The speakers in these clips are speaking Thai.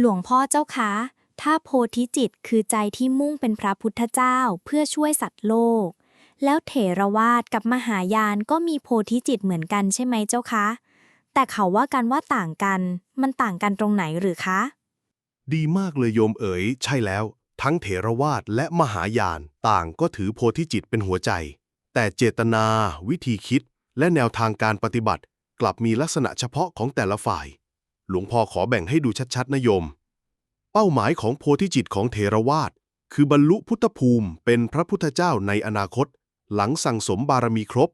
หลวงพ่อเจ้าคะถ้าโพธิจิตคือใจที่มุ่งเป็นพระพุทธเจ้าเพื่อช่วยสัตว์โลก แล้วเถรวาทกับมหายานก็มีโพธิจิตเหมือนกันใช่ไหมเจ้าคะ แต่เขาว่ากันว่าต่างกัน มันต่างกันตรงไหนหรือคะ ดีมากเลยโยมเอ๋ย ใช่แล้ว ทั้งเถรวาทและมหายานต่างก็ถือโพธิจิตเป็นหัวใจ แต่เจตนา วิธีคิด และแนวทางการปฏิบัติ กลับมีลักษณะเฉพาะของแต่ละฝ่าย หลวงพ่อขอแบ่งให้ดูชัดๆนะโยม เป้าหมายของโพธิจิตของเถรวาทคือบรรลุพุทธภูมิเป็นพระพุทธเจ้าในอนาคต หลังสั่งสมบารมีครบ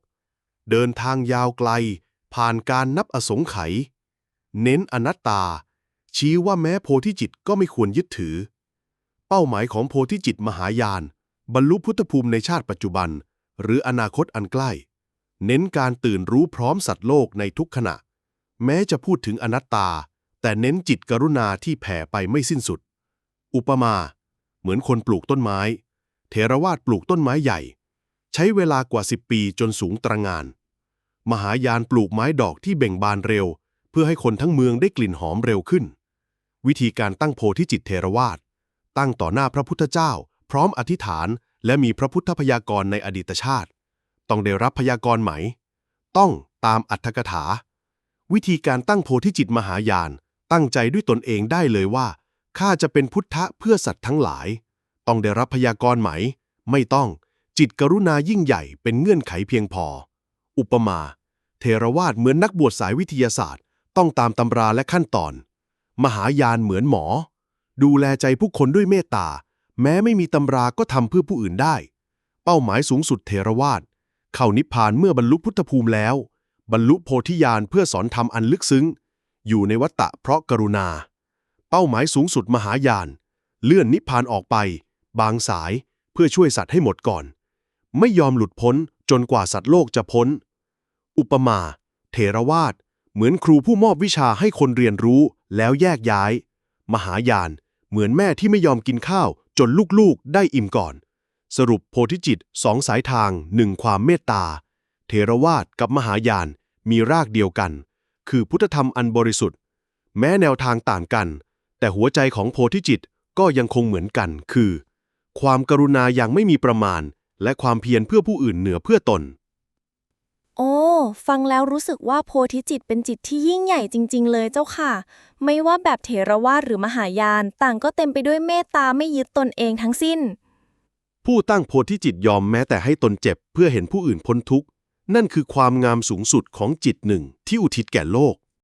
เดินทางยาวไกล ผ่านการนับอสงไขยเน้นอนัตตา ชี้ว่าแม้โพธิจิตก็ไม่ควรยึดถือ เป้าหมายของโพธิจิตมหายาน บรรลุพุทธภูมิในชาติปัจจุบัน หรืออนาคตอันใกล้ เน้นการตื่นรู้พร้อมสัตว์โลกในทุกขณะ แม้จะพูดถึงอนัตตา แต่เน้นจิตกรุณาที่แผ่ไปไม่สิ้นสุด อุปมา เหมือนคนปลูกต้นไม้ เทรวาดปลูกต้นไม้ใหญ่ ใช้เวลากว่า 10 ปีจนสูงตระงาน มหายานปลูกไม้ดอกที่เบ่งบานเร็ว เพื่อให้คนทั้งเมืองได้กลิ่นหอมเร็วขึ้น วิธีการตั้งโพธิจิตเทรวาสตั้งต่อหน้าพระพุทธเจ้า พร้อมอธิษฐาน และมีพระพุทธพยากรณ์ในอดีตชาติ ต้องได้รับพยากรณ์ไหม ต้องตามอัตถกถา วิธีการตั้งโพธิจิตมหายาน ตั้งใจด้วยตนเองได้เลยว่าข้าจะเป็นพุทธะเพื่อสัตว์ทั้งหลาย ต้องได้รับพยากรณ์ไหม ไม่ต้อง จิตกรุณายิ่งใหญ่เป็นเงื่อนไขเพียงพอ อุปมา เทรวาสเหมือนนักบวชสายวิทยาศาสตร์ ต้องตามตำราและขั้นตอน มหายานเหมือนหมอ ดูแลใจผู้คนด้วยเมตตา แม้ไม่มีตำราก็ทำเพื่อผู้อื่นได้ เป้าหมายสูงสุดเทรวาสเข้านิพพานเมื่อบรรลุพุทธภูมิแล้ว บรรลุโพธิญาณเพื่อสอนธรรมอันลึกซึ้ง อยู่ในวัฏฏะเพราะกรุณา เป้าหมายสูงสุดมหายาน เลื่อนนิพพานออกไป บางสายเพื่อช่วยสัตว์ให้หมดก่อน ไม่ยอมหลุดพ้นจนกว่าสัตว์โลกจะพ้น อุปมา เถรวาท เหมือนครูผู้มอบวิชาให้คนเรียนรู้แล้วแยกย้าย มหายาน เหมือนแม่ที่ไม่ยอมกินข้าว จนลูกๆได้อิ่มก่อน สรุปโพธิจิตสองสายทางหนึ่งความเมตตาเทรวาทกับมหายานมีรากเดียวกัน คือพุทธธรรมอันบริสุทธิ์ แม้แนวทางต่างกัน แต่หัวใจของโพธิจิตก็ยังคงเหมือนกัน คือ ความกรุณาอย่างไม่มีประมาณ และความเพียรเพื่อผู้อื่นเหนือเพื่อตน โอ้ ฟังแล้วรู้สึกว่าโพธิจิตเป็นจิตที่ยิ่งใหญ่จริง ๆ เลยเจ้าค่ะ ไม่ว่าแบบเถรวาทหรือมหายาน ต่างก็เต็มไปด้วยเมตตาไม่ยึดตนเองทั้งสิ้น ผู้ตั้งโพธิจิตยอมแม้แต่ให้ตนเจ็บ เพื่อเห็นผู้อื่นพ้นทุกข์ นั่นคือความงามสูงสุดของจิตหนึ่งที่อุทิศแก่โลก